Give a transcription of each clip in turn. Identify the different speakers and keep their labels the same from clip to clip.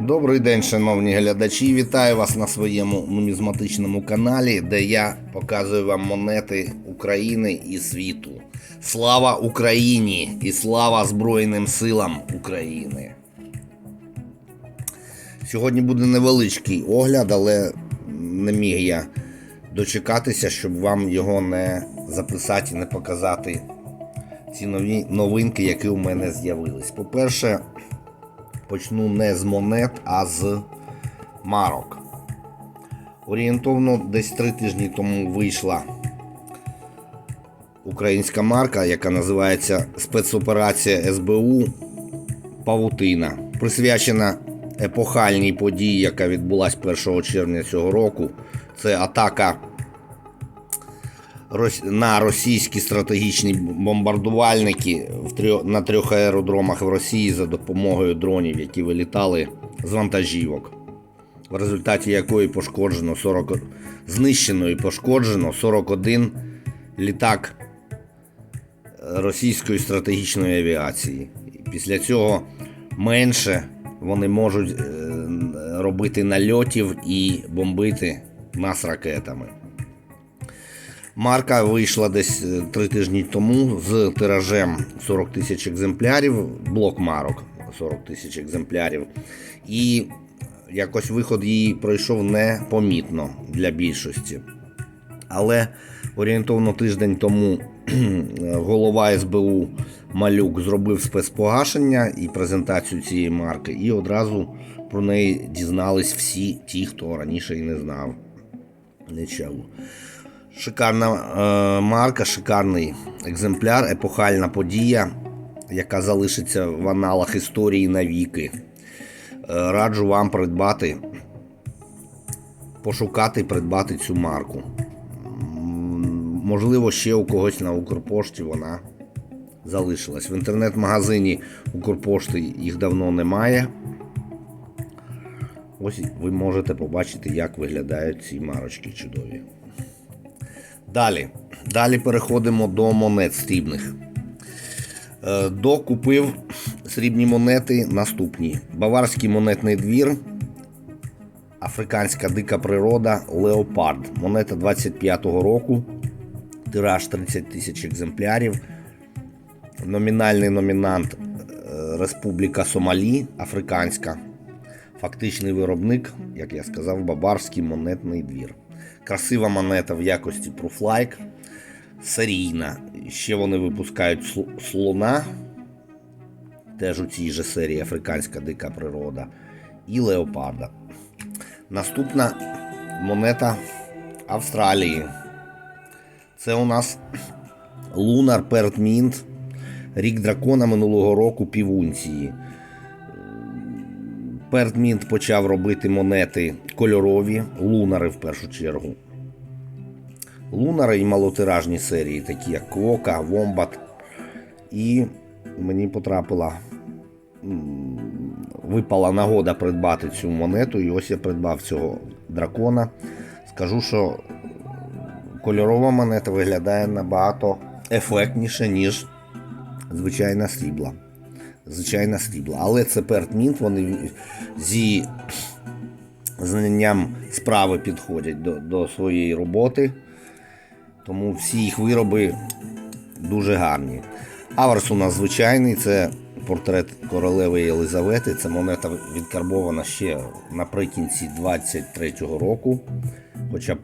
Speaker 1: Добрий день, шановні глядачі. Вітаю вас на своєму нумізматичному каналі, де я показую вам монети України і світу. Слава Україні і слава Збройним силам України. Сьогодні буде невеличкий огляд, але не міг я дочекатися, щоб вам його не записати і не показати ці нові новинки, які у мене з'явились. По-перше, почну не з монет, а з марок. Орієнтовно десь три тижні тому вийшла українська марка, яка називається спецоперація СБУ Павутина, присвячена епохальній події, яка відбулася 1 червня цього року. Це атака на російські стратегічні бомбардувальники на трьох аеродромах в Росії за допомогою дронів, які вилітали з вантажівок, в результаті якої пошкоджено 40, знищено і пошкоджено 41 літак російської стратегічної авіації. Після цього менше вони можуть е, робити нальотів і бомбити нас ракетами. Марка вийшла десь е, три тижні тому з тиражем 40 тисяч екземплярів, блок марок 40 тисяч екземплярів. І якось виход її пройшов непомітно для більшості. Але орієнтовно тиждень тому голова СБУ Малюк зробив спецпогашення і презентацію цієї марки, і одразу про неї дізнались всі ті, хто раніше і не знав. Чув. Шикарна е, марка, шикарний екземпляр, епохальна подія, яка залишиться в аналах історії навіки. Е, раджу вам придбати, пошукати і придбати цю марку. Можливо, ще у когось на Укрпошті вона залишилась. В інтернет-магазині Укрпошти їх давно немає. Ось ви можете побачити, як виглядають ці марочки чудові. Далі. Далі переходимо до монет срібних. Е, Докупив срібні монети наступні: Баварський монетний двір, Африканська дика природа, Леопард. Монета 25-го року, тираж 30 тисяч екземплярів. Номінальний номінант е, Республіка Сомалі, Африканська. Фактичний виробник, як я сказав, Бабарський монетний двір. Красива монета в якості Proof-like, серійна. Ще вони випускають слона, теж у цій же серії Африканська дика природа, і леопарда. Наступна монета Австралії. Це у нас Perth Mint, рік дракона минулого року півунції. Пертмінт почав робити монети кольорові, лунари в першу чергу. Лунари і малотиражні серії, такі як Квока, Вомбат. І мені потрапила, випала нагода придбати цю монету. І ось я придбав цього дракона. Скажу, що кольорова монета виглядає набагато ефектніше, ніж звичайна срібла звичайна срібла. Але це пертмінт, вони зі знанням справи підходять до, до своєї роботи. Тому всі їх вироби дуже гарні. Аверс у нас звичайний, це портрет королеви Єлизавети. Це монета відкарбована ще наприкінці 23-го року. Хоча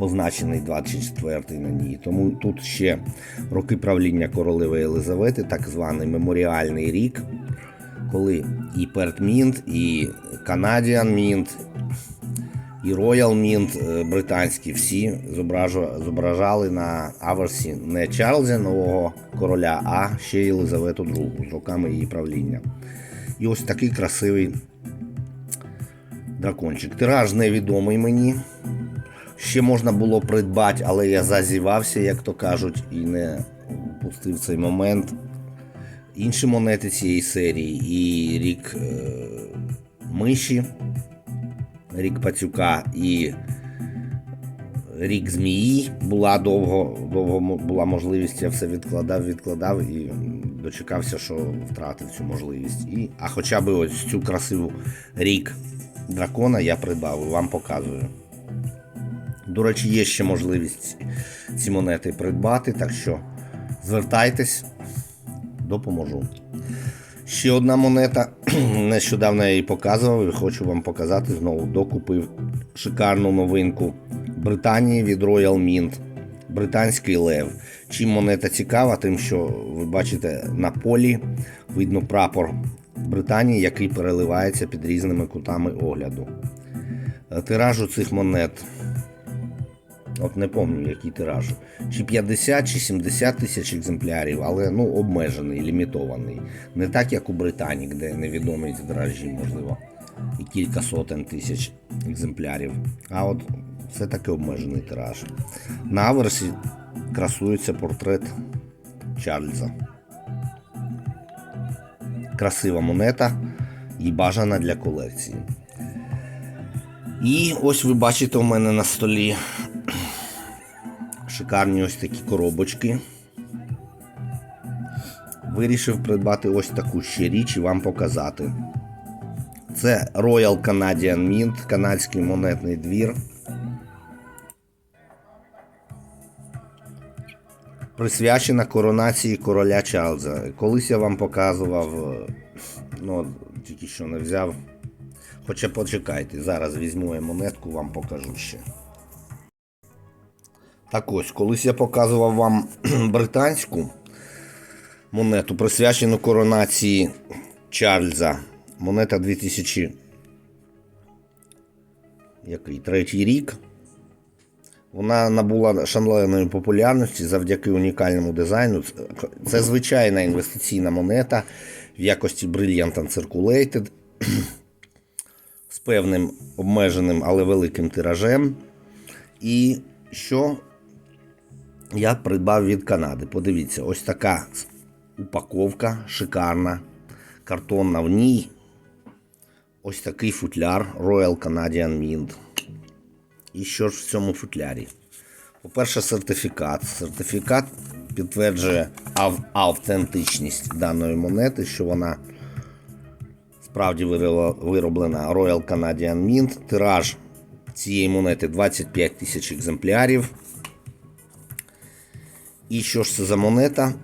Speaker 1: позначений 24-й на ній. Тому тут ще роки правління королеви Єлизавети, так званий меморіальний рік, коли і Перт Мінт, і Canadian Мінт, і Royal Мінт е, британські всі зображали на аверсі не Чарльза нового короля, а ще Єлизавету II з роками її правління. І ось такий красивий дракончик. Тираж невідомий мені. Ще можна було придбати, але я зазівався, як то кажуть, і не пустив цей момент. Інші монети цієї серії і рік е, миші, рік пацюка і рік змії була довго, довго була можливість, я все відкладав, відкладав і дочекався, що втратив цю можливість. І, а хоча б ось цю красиву рік дракона я придбав вам показую. До речі, є ще можливість ці монети придбати, так що звертайтесь, допоможу. Ще одна монета. Нещодавно я її показував і хочу вам показати. Знову докупив шикарну новинку Британії від Royal Mint. Британський лев. Чим монета цікава, тим, що ви бачите на полі видно прапор Британії, який переливається під різними кутами огляду. Е, Тираж у цих монет. От не пам'ятаю, який тираж. Чи 50, чи 70 тисяч екземплярів, але ну, обмежений, лімітований. Не так, як у Британії, де невідомі тиражі, можливо, і кілька сотень тисяч екземплярів. А от все таки обмежений тираж. На аверсі красується портрет Чарльза. Красива монета і бажана для колекції. І ось ви бачите у мене на столі шикарні ось такі коробочки. Вирішив придбати ось таку ще річ і вам показати. Це Royal Canadian Mint, канадський монетний двір. Присвячена коронації короля Чарльза. Колись я вам показував, е, ну, тільки що не взяв. Хоча почекайте, зараз візьму я монетку, вам покажу ще. Так ось, колись я показував вам британську монету, присвячену коронації Чарльза. Монета 2000. Який? Третій рік. Вона набула шаленої популярності завдяки унікальному дизайну. Це- звичайна інвестиційна монета в якості Brilliant Uncirculated з певним обмеженим, але великим тиражем. І що я придбав від Канади. Подивіться, ось така упаковка шикарна, картонна в ній. Ось такий футляр Royal Canadian Mint. І що ж в цьому футлярі? По-перше, сертифікат. Сертифікат підтверджує ав- автентичність даної монети, що вона справді вироблена Royal Canadian Mint. Тираж цієї монети 25 тисяч екземплярів. І що ж це за монета?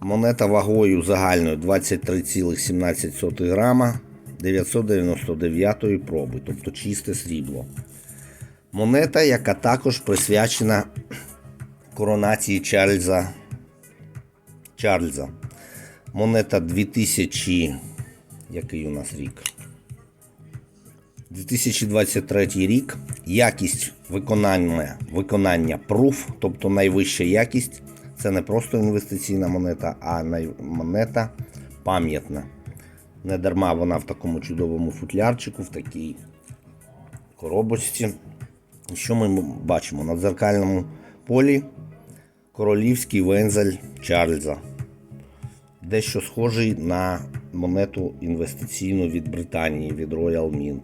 Speaker 1: Монета вагою загальною 23,17 грама 999 проби, тобто чисте срібло. Монета, яка також присвячена коронації Чарльза. Чарльза. Монета 2000. Який у нас рік? 2023 рік. Якість виконання, виконання Proof, тобто найвища якість. Це не просто інвестиційна монета, а монета пам'ятна. Не дарма вона в такому чудовому футлярчику, в такій коробочці. І Що ми бачимо? На дзеркальному полі королівський вензель Чарльза. Дещо схожий на монету інвестиційну від Британії, від Royal Mint.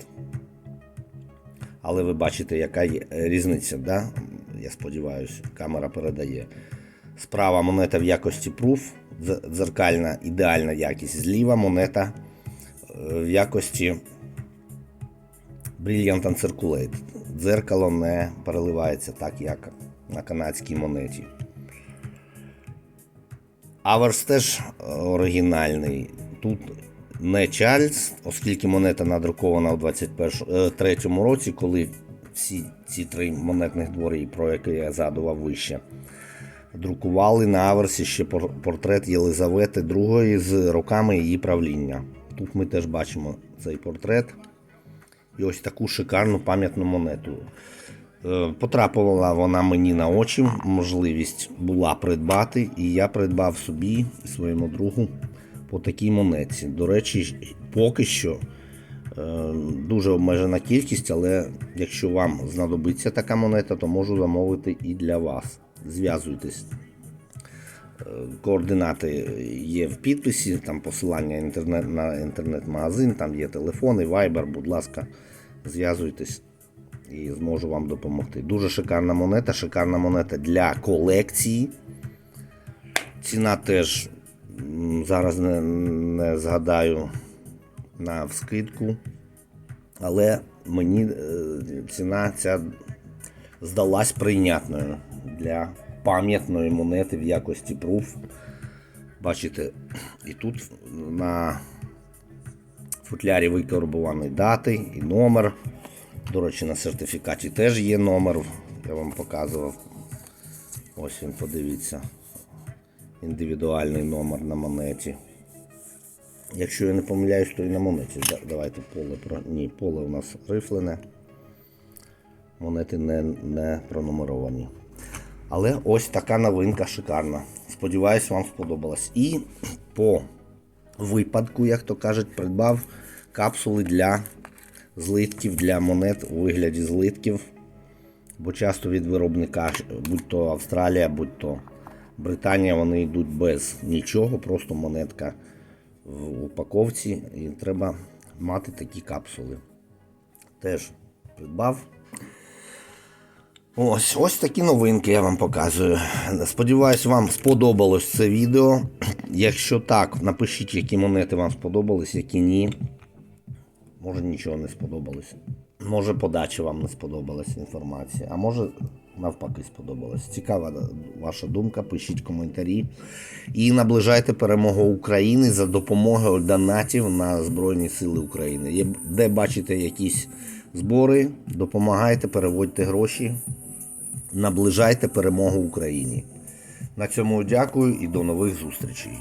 Speaker 1: Але ви бачите, яка є е, різниця, да? я сподіваюся, камера передає. Справа монета в якості Proof, дзеркальна ідеальна якість. Зліва монета е, в якості Brilliant Uncirculated. Дзеркало не переливається так, як на канадській монеті. Аверс теж е, оригінальний. Тут не Чарльз, оскільки монета надрукована у 2023 році, коли всі ці три монетних двори, про які я згадував вище, друкували на аверсі ще портрет Єлизавети II з роками її правління. Тут ми теж бачимо цей портрет і ось таку шикарну пам'ятну монету. Е, Потрапила вона мені на очі, можливість була придбати, і я придбав собі своєму другу по такій монетці. До речі, поки що е, дуже обмежена кількість, але якщо вам знадобиться така монета, то можу замовити і для вас. Зв'язуйтесь. Е, Координати є в підписі, там посилання інтернет, на інтернет-магазин, там є телефони, Viber, будь ласка, зв'язуйтесь і зможу вам допомогти. Дуже шикарна монета, шикарна монета для колекції. Ціна теж зараз не, не згадаю на вскидку, але мені е, ціна ця здалась прийнятною для пам'ятної монети в якості пруф. Бачите, і тут на футлярі викарбувані дати і номер. До речі, на сертифікаті теж є номер. Я вам показував. Ось він, подивіться. Індивідуальний номер на монеті. Якщо я не помиляюсь, то і на монеті. Давайте поле про. Ні, поле у нас рифлене. Монети не, не пронумеровані. Але ось така новинка шикарна. Сподіваюсь, вам сподобалось. І по випадку, як то кажуть, придбав капсули для злитків, для монет у вигляді злитків. Бо часто від виробника, будь то Австралія, будь то Британія, вони йдуть без нічого, просто монетка в упаковці. І треба мати такі капсули. Теж придбав. Ось, ось такі новинки я вам показую. Сподіваюсь, вам сподобалось це відео. Якщо так, напишіть, які монети вам сподобались, які ні. Може нічого не сподобалось. Може подача вам не сподобалась інформація, а може навпаки сподобалась. Цікава ваша думка, пишіть коментарі. І наближайте перемогу України за допомогою донатів на Збройні Сили України. Де бачите якісь збори, допомагайте, переводьте гроші. Наближайте перемогу Україні. На цьому дякую і до нових зустрічей.